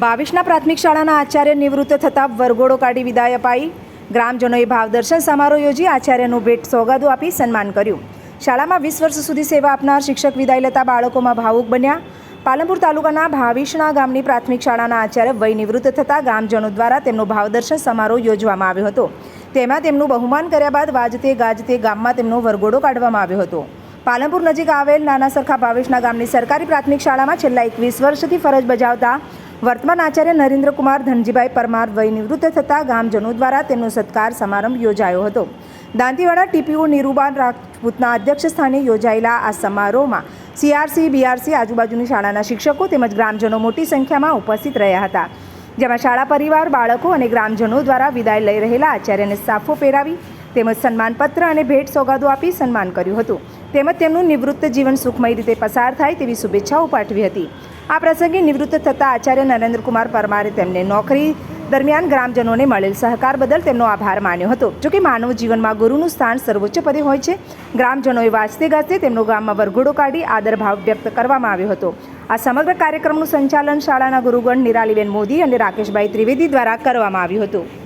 બાવીસના પ્રાથમિક શાળાના આચાર્ય નિવૃત્ત થતાં વરઘોડો કાઢી વિદાય અપાઈ. ગ્રામજનોએ ભાવદર્શન સમારોહ યોજી આચાર્યનું ભેટ સોગાદો આપી સન્માન કર્યું. શાળામાં વીસ વર્ષ સુધી સેવા આપનાર શિક્ષક વિદાય લેતા બાળકોમાં ભાવુક બન્યા. પાલનપુર તાલુકાના ભાવિશણા ગામની પ્રાથમિક શાળાના આચાર્ય વય નિવૃત્ત થતાં ગ્રામજનો દ્વારા તેમનો ભાવદર્શન સમારોહ યોજવામાં આવ્યો હતો. તેમાં તેમનું બહુમાન કર્યા બાદ વાજતે ગાજતે ગામમાં તેમનો વરઘોડો કાઢવામાં આવ્યો હતો. પાલનપુર નજીક આવેલ નાના સરખા ભાવેશના ગામની સરકારી પ્રાથમિક શાળામાં છેલ્લા એકવીસ વર્ષથી ફરજ બજાવતા વર્તમાન આચાર્ય નરેન્દ્રકુમાર ધનજીભાઈ પરમાર વય નિવૃત્ત થતાં ગામજનો દ્વારા તેમનો સત્કાર સમારંભ યોજાયો હતો. દાંતીવાડા ટીપીઓ નિરૂબાન રાજપૂતના અધ્યક્ષ સ્થાને યોજાયેલા આ સમારોહમાં સીઆરસી, બીઆરસી આજુબાજુની શાળાના શિક્ષકો તેમજ ગ્રામજનો મોટી સંખ્યામાં ઉપસ્થિત રહ્યા હતા. જેમાં શાળા પરિવાર, બાળકો અને ગ્રામજનો દ્વારા વિદાય લઈ રહેલા આચાર્યને સાફો પહેરાવી તેમજ સન્માનપત્ર અને ભેટ સોગાદો આપી સન્માન કર્યું હતું. તેમજ તેમનું નિવૃત્ત જીવન સુખમય રીતે પસાર થાય તેવી શુભેચ્છાઓ પાઠવી હતી. આ પ્રસંગે નિવૃત્ત થતા આચાર્ય નરેન્દ્રકુમાર પરમારે તેમને નોકરી દરમિયાન ગ્રામજનોને મળેલ સહકાર બદલ તેમનો આભાર માન્યો હતો. જોકે માનવ જીવનમાં ગુરુનું સ્થાન સર્વોચ્ચ પદે હોય છે. ગ્રામજનોએ વાંચતે ગાજતે તેમનો ગામમાં વરઘોડો કાઢી આદરભાવ વ્યક્ત કરવામાં આવ્યો હતો. આ સમગ્ર કાર્યક્રમનું સંચાલન શાળાના ગુરુગણ નિરાલીબેન મોદી અને રાકેશભાઈ ત્રિવેદી દ્વારા કરવામાં આવ્યું હતું.